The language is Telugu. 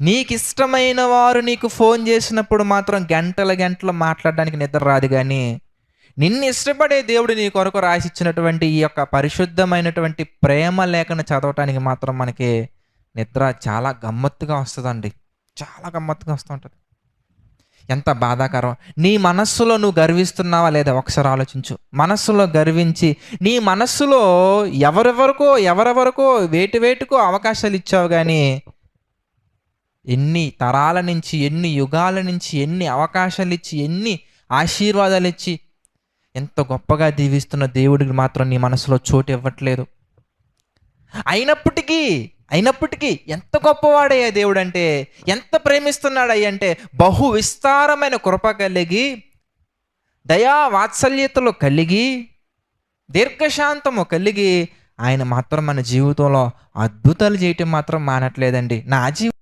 నీకు ఇష్టమైన వారు నీకు ఫోన్ చేసినప్పుడు మాత్రం గంటల గంటలు మాట్లాడడానికి నిద్ర రాదు కానీ నిన్ను ఇష్టపడే దేవుడు నీ కొరకు రాసిచ్చినటువంటి ఈ యొక్క పరిశుద్ధమైనటువంటి ప్రేమ లేఖను చదవటానికి మాత్రం మనకి నిద్ర చాలా గమ్మత్తుగా వస్తుందండి. చాలా గమ్మత్తుగా వస్తూ ఉంటుంది. ఎంత బాధాకరం. నీ మనస్సులో నువ్వు గర్విస్తున్నావా లేదా ఒకసారి ఆలోచించు. మనస్సులో గర్వించి నీ మనస్సులో ఎవరెవరికో ఎవరెవరికో వేటి వేటుకో అవకాశాలు ఇచ్చావు కానీ ఎన్ని తరాల నుంచి ఎన్ని యుగాల నుంచి ఎన్ని అవకాశాలు ఇచ్చి ఎన్ని ఆశీర్వాదాలు ఇచ్చి ఎంత గొప్పగా దీవిస్తున్న దేవుడికి మాత్రం నీ మనసులో చోటు ఇవ్వట్లేదు. అయినప్పటికీ అయినప్పటికీ ఎంత గొప్పవాడయ్యా దేవుడు అంటే ఎంత ప్రేమిస్తున్నాడయ్య అంటే బహు విస్తారమైన కృప కలిగి దయా వాత్సల్యతలు కలిగి దీర్ఘశాంతము కలిగి ఆయన మాత్రం మన జీవితంలో అద్భుతాలు చేయటం మాత్రం మానట్లేదండి. నా జీవితం